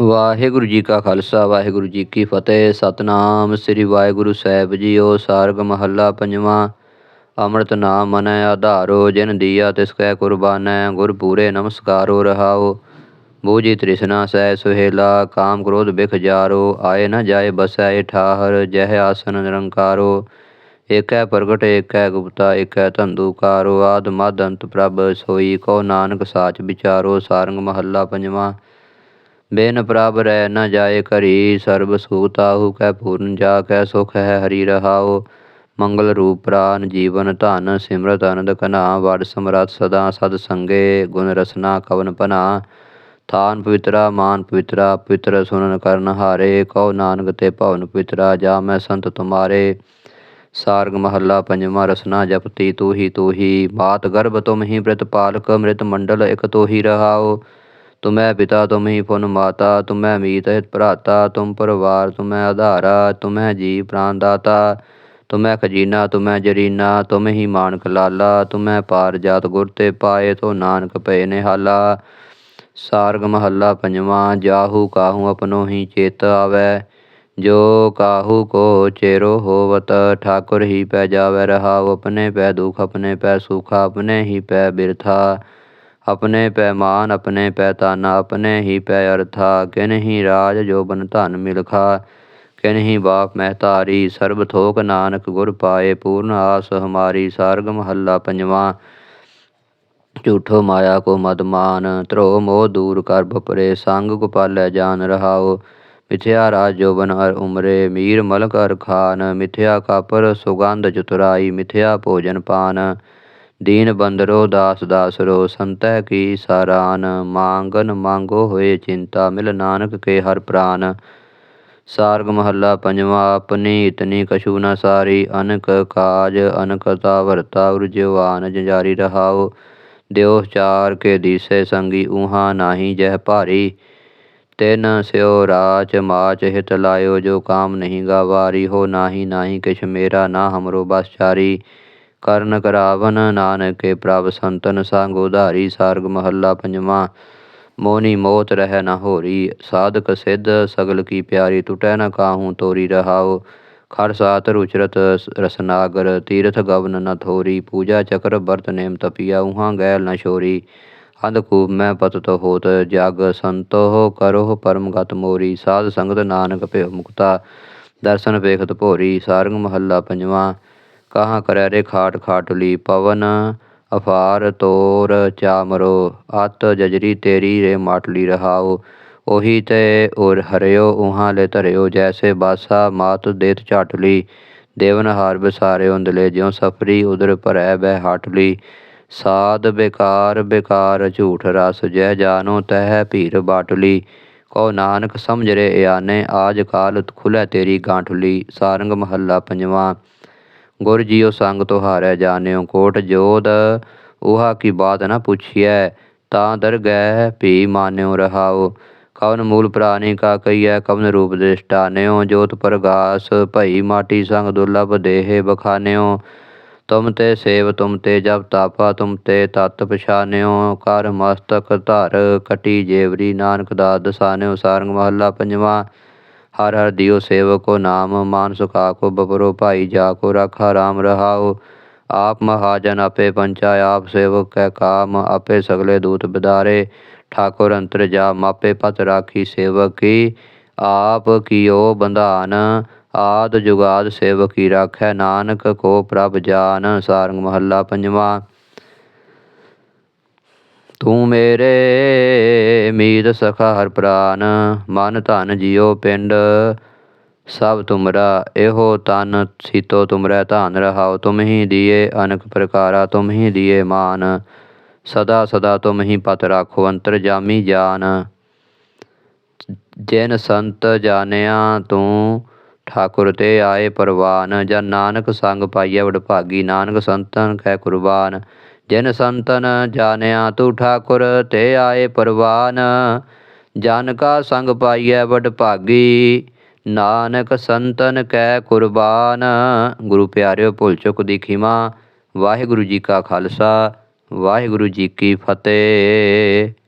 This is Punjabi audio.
ਵਾਹਿਗੁਰੂ ਜੀ ਕਾ ਖਾਲਸਾ, ਵਾਹਿਗੁਰੂ ਜੀ ਕੀ ਫਤਿਹ। ਸਤਨਾਮ ਸ੍ਰੀ ਵਾਹਿਗੁਰੂ ਸਾਹਿਬ ਜੀਓ, ਸਾਰਗ ਮਹੱਲਾ ਪੰਜਵਾਂ। ਅੰਮ੍ਰਿਤ ਨਾਮ ਮਨੈ ਆਧਾਰੋ, ਜਿਨ ਦੀਆ ਤਿਸ ਕੈ ਕੁਰਬਾਨੈ, ਗੁਰ ਪੂਰੇ ਨਮਸਕਾਰੋ ਰਹਾਓ। ਬੂਝੀ ਤ੍ਰਿਸ਼ਨਾ ਸਹਿ ਸੁਹੇਲਾ, ਕਾਮ ਕ੍ਰੋਧ ਬਿਖ ਜਾਰੋ। ਆਏ ਨ ਜਾਏ ਬਸੈ ਠਾਹਰ, ਜਹ ਆਸਨ ਨਿਰੰਕਾਰੋ। ਏਕੈ ਪ੍ਰਗਟ, ਏਕੈ ਗੁਪਤਾ, ਏਕੈ ਧੰਦੂਕਾਰੋ ਆਦ ਮਦ ਅੰਤ ਪ੍ਰਭ ਸੋਈ ਕੋ ਨਾਨਕ ਸਾਚ ਵਿਚਾਰੋ। ਸਾਰੰਗ ਮਹੱਲਾ ਪੰਜਵਾਂ। ਬੇਨ ਪ੍ਰਭ ਰਹਿ ਨ ਜਾਏ ਘਰੀ, ਸਰਬ ਸੁਖ ਤਾਹੂ ਕੈ ਪੂਰਨ, ਜਾ ਕੈ ਸੁਖ ਹੈ ਹਰੀ ਰਹਾਓ ਮੰਗਲ ਰੂਪ ਪ੍ਰਾਨ ਜੀਵਨ ਧਨ, ਸਿਮਰਤ ਅਨੰਦ ਕਨਾ ਵਡ ਸਮਰਤ ਸਦਾ ਸਦ ਸੰਗੇ, ਗੁਣ ਰਸਨਾ ਕਵਨ ਪਨਾ। ਥਾਨ ਪਵਿੱਤਰਾ, ਮਾਨ ਪਵਿੱਤਰਾ, ਪਵਿੱਤਰ ਸੁਨਨ ਕਰਨ ਹਾਰੇ, ਕਉ ਨਾਨਕ ਤੇ ਭਵਨ ਪਵਿੱਤਰਾ, ਜਾ ਮੈਂ ਸੰਤ ਤੁਮਾਰੇ। ਸਾਰਗ ਮਹੱਲਾ ਪੰਜਵਾਂ ਰਸਨਾ ਜਪਤੀ ਤੂ ਹੀ ਤੂ ਮਾਤ ਗਰਭ ਤੁਮ ਹੀ ਬ੍ਰਿਤ ਪਾਲਕ ਮ੍ਰਿਤ ਮੰਡਲ ਇਕ ਤੋ ਹੀ ਰਹਾਉ ਤੁਮੈ ਪਿਤਾ ਤੁਮ ਹੀ ਪੁਨ ਮਾਤਾ ਤੁਮੈ ਮੀਤ ਹਿਤ ਭਰਾਤਾ ਤੁਮ ਪਰਵਾਰ ਤੁਮੈ ਆਧਾਰਾ ਤੁਮੈ ਜੀ ਪ੍ਰਾਨ ਦਾਤਾ ਤੁਮੈ ਖਜੀਨਾ ਤੁਮੈ ਜਰੀਨਾ ਤੁਮ ਹੀ ਮਾਨਕ ਲਾਲਾ ਤੁਮੈ ਪਾਰ ਜਾਤ ਗੁਰ ਤੇ ਪਾਏ ਤੋ ਨਾਨਕ ਪਏ ਨਿਹਾਲਾ ਸਾਰਗ ਮਹੱਲਾ ਪੰਜਵਾਂ ਜਾਹੂ ਕਾਹੂ ਆਪਣੋ ਹੀ ਚੇਤ ਆਵੈ ਜੋ ਕਾਹੂ ਕੋ ਚੇਰੋ ਹੋਵਤ ਠਾਕੁਰ ਹੀ ਪੈ ਜਾਵੈ ਰਹਾਉ ਆਪਣੇ ਪੈ ਦੁਖ ਆਪਣੇ ਪੈ ਸੁਖ ਆਪਣੇ ਹੀ ਪੈ ਬਿਰਥਾ ਆਪਣੇ ਪੈ ਮਾਨ, ਆਪਣੇ ਪੈ ਤਾਨਾ ਆਪਣੇ ਹੀ ਪੈ ਅਰਥਾ। ਕਿਨਹੀ ਰਾਜ ਜੋਬਨ ਧਨ ਮਿਲਖਾ ਕਿਨਹੀ ਬਾਪ ਮਹਿਤਾਰੀ ਸਰਬ ਥੋਕ ਨਾਨਕ ਗੁਰ ਪਾਏ, ਪੂਰਨ ਆਸ ਹਮਾਰੀ। ਸਾਰਗ ਮਹੱਲਾ ਪੰਜਵਾਂ, ਝੂਠੋ ਮਾਇਆ ਕੋ ਮਦਮਾਨ ਧਰੋ ਮੋਹ ਦੂਰ ਕਰ ਬਪਰੇ, ਸੰਗ ਗੋਪਾਲੈ ਜਾਨ ਰਹਾਓ। ਮਿਥਿਆ ਰਾਜ ਜੋਬਨ ਹਰ ਉਮਰੇ, ਮੀਰ ਮਲਕ ਅਰ ਖਾਨ। ਮਿਥਿਆ ਕਾਪਰ ਸੁਗੰਧ ਚਤੁਰਾਈ, ਮਿਥਿਆ ਭੋਜਨ ਪਾਨ। ਦੀਨ ਬੰਦਰੋ ਦਾਸ ਦਾਸਰੋ, ਸੰਤੈ ਕੀ ਸਾਰਾਨ, ਮੰਗਨ ਮੰਗੋ ਹੋਏ ਚਿੰਤਾ, ਮਿਲ ਨਾਨਕ ਕੇ ਹਰ ਪ੍ਰਾਨ। ਸਾਰਗ ਮਹੱਲਾ ਪੰਜਵਾਂ ਆਪਣੀ ਇਤਨੀ ਕਛੂ ਨ ਸਾਰੀ, ਅਨਕ ਕਾਜ ਅਨਕਤਾ ਵਰਤਾ ਉਰਜਵਾਨ ਜੰਜਾਰੀ ਰਹਾਓ। ਦਿਓ ਚਾਰ ਕੇ ਦੀਸੇ ਸੰਗੀ ਉਹਾ ਨਾਹੀ ਜਹ ਭਾਰੀ। ਤਿਨ ਸਿਓ ਰਾਚ ਮਾਚ ਹਿਤ ਲਾਇਓ, ਜੋ ਕਾਮ ਨਹੀਂ ਗਾਵਾਰੀ, ਹੋ ਨਾਹੀ ਨਾਹੀ ਕਿਛ ਮੇਰਾ ਨਾ ਹਮਰੋ ਬਸ ਚਾਰੀ। ਕਰਨ ਕਰਾਵਨ ਨਾਨਕੇ, ਪ੍ਰਭ ਸੰਤਨ ਸੰਗ ਉਧਾਰੀ ਸਾਰਗ ਮਹੱਲਾ ਪੰਜਵਾਂ। ਮੋਨੀ ਮੋਤ ਰਹਿ ਨ ਹੋਰੀ, ਸਾਧਕ ਸਿੱਧ ਸਗਲ ਕੀ ਪਿਆਰੀ, ਟੁਟੈ ਨਾ ਕਾਹੂ ਤੋਰੀ ਰਹਾਉ। ਖੜ ਸਾਤ ਰੁਚਰਤ ਰਸਨਾਗਰ, ਤੀਰਥ ਗਵਨ ਨ ਥੋਰੀ। ਪੂਜਾ ਚਕਰ ਬਰਤ ਨੇਮ ਤਪੀਆ ਉਹਾਂ ਗੈਲ ਨ ਛੋਰੀ। ਅੰਧਕੂਪ ਮੈਂ ਪਤਤ ਹੋਤ, ਜਗ ਸੰਤੋ ਕਰੋ ਪਰਮਗਤ ਮੋਰੀ। ਸਾਧ ਸੰਗਤ ਨਾਨਕ ਭਿਉ ਮੁਕਤਾ, ਦਰਸ਼ਨ ਵੇਖਤ ਭੋਰੀ, ਸਾਰੰਗ ਮਹੱਲਾ ਪੰਜਵਾਂ। ਕਹਾਂ ਕਰੈ ਰੇ ਖਾਟ ਖਾਟਲੀ ਪਵਨ, ਅਫਾਰ ਤੋਰ ਚਾਮਰੋ, ਅਤ ਜਜਰੀ ਤੇਰੀ ਰੇ ਮਾਟਲੀ ਰਹਾਓ ਉਹੀ ਤੇ ਔਰ ਹਰਿਓ, ਉਹਾਂ ਲੈ ਧਰਿਓ, ਜੈਸੇ ਬਾਸਾ ਮਾਤ ਦੇਤ ਝਾਟਲੀ, ਦੇਵਨ ਹਾਰ ਬਸਾਰੇ ਉਂਦਲੇ, ਜਿਉ ਸਫਰੀ ਉਦਰ ਭਰੈ ਬਹਿ ਹਾਟਲੀ, ਸਾਧ ਬੇਕਾਰ ਬੇਕਾਰ ਝੂਠ ਰਸ, ਜੈ ਜਾਨੋ ਤਹਿ ਭੀਰ ਬਾਟਲੀ, ਕਉ ਨਾਨਕ ਸਮਝ ਰੇ ਆਨੇ ਆਜ ਕਾਲ ਖੁਲੇ ਤੇਰੀ ਗਾਂਠਲੀ, ਸਾਰੰਗ ਮਹੱਲਾ ਪੰਜਵਾਂ ਗੁਰ ਜੀਉ ਸੰਗ ਤੁਹਾਰੈ ਜਾਣਿਓ ਕੋਟ ਜੋਦ ਉਹਾ ਕੀ ਬਾਤ ਨਾ ਪੁੱਛੀਐ, ਤਾਂ ਦਰਗਹਿ ਭੀ ਮਾਨਿਓ ਰਹਾਉ। ਕਵਨ ਮੂਲ ਪ੍ਰਾਣੀ ਕਾ ਕਈਐ ਕਵਨ ਰੂਪ ਦ੍ਰਿਸ਼ਟਾਨਿਓ ਜੋਤ ਪ੍ਰਗਾਸ, ਭਈ ਮਾਟੀ ਸੰਗ ਦੁਰਲਭ ਦੇਹ ਬਖਾਨਿਓ। ਤੁਮ ਤੇ ਸੇਵ, ਤੁਮ ਤੇ ਜਪ ਤਾਪਾ, ਤੁਮ ਤੇ ਤਤ ਪਛਾਨਿਓ। ਕਰ ਮਸਤਕ ਧਰ, ਕਟੀ ਜੇਵਰੀ, ਨਾਨਕ ਦਾ ਦਸਾਨਿਓ, ਸਾਰੰਗ ਮਹੱਲਾ ਪੰਜਵਾਂ। ਹਰ ਹਰ ਦਿਓ ਸੇਵਕੋ ਨਾਮ, ਮਾਨ ਸੁਖਾ ਕੋ ਬਪਰੋ ਭਾਈ ਜਾ ਕੋ ਰਾਖਾ ਰਾਮ ਰਹਾਉ ਆਪ ਮਹਾਜਨ ਆਪੇ ਪੰਚਾ, ਆਪ ਸੇਵਕ ਕੈ ਕਾਮ, ਆਪੇ ਸਗਲੇ ਦੂਤ ਬਿਦਾਰੇ ਠਾਕੁਰ ਅੰਤਰ ਜਾ, ਮਾਪੇ ਪਤ ਰਾਖੀ ਸੇਵਕ। ਕੀ ਆਪ ਕੀਓ ਬੰਧਾਨ, ਆਦ ਜੁਗਾਦ ਸੇਵਕ ਕੀ ਰਾਖੈ। ਨਾਨਕ ਕੋ ਪ੍ਰਭ ਜਾਨ, ਸਾਰੰਗ ਮਹੱਲਾ ਪੰਜਵਾਂ। ਤੂੰ ਮੇਰੇ ਮੀਤ ਸਖਾ ਹਰ ਪ੍ਰਾਨ, ਮਨ ਧਨ ਜਿਉ ਪਿੰਡ। ਸਭ ਤੁਮਰਾ ਇਹੋ ਤਨ ਸੀਤੋ ਤੁਮਰੈ ਧਨ ਰਹਾਉ, ਤੁਮ ਹੀ ਦੀਏ ਅਨਕ ਪ੍ਰਕਾਰਾ, ਤੁਮ ਹੀ ਦੀਏ ਮਾਨ। ਸਦਾ ਸਦਾ ਤੁਮ ਹੀ ਪਤ ਰਾਖੋ, ਅੰਤਰ ਜਾਮੀ ਜਾਨ। ਜਿਨ ਸੰਤ ਜਾਣਿਆ ਤੂੰ, ਠਾਕੁਰ ਤੇ ਆਏ ਪਰਵਾਨ। ਜਾਂ ਨਾਨਕ ਸੰਗ ਪਾਈਐ ਵਡਭਾਗੀ, ਨਾਨਕ ਸੰਤਨ ਕੈ ਕੁਰਬਾਨ। ਜਿਨ ਸੰਤਨ ਜਾਣਿਆ ਤੂੰ ਠਾਕੁਰ, ਤੇ ਆਏ ਪਰਵਾਨ। ਜਨ ਕਾ ਸੰਗ ਪਾਈਐ ਵਡਭਾਗੀ ਨਾਨਕ ਸੰਤਨ ਕੈ ਕੁਰਬਾਨ। ਗੁਰੂ ਪਿਆਰਿਓ, ਭੁੱਲ ਚੁੱਕ ਦੀ ਖਿਮਾ। ਵਾਹਿਗੁਰੂ ਜੀ ਕਾ ਖਾਲਸਾ, ਵਾਹਿਗੁਰੂ ਜੀ ਕੀ ਫਤਿਹ।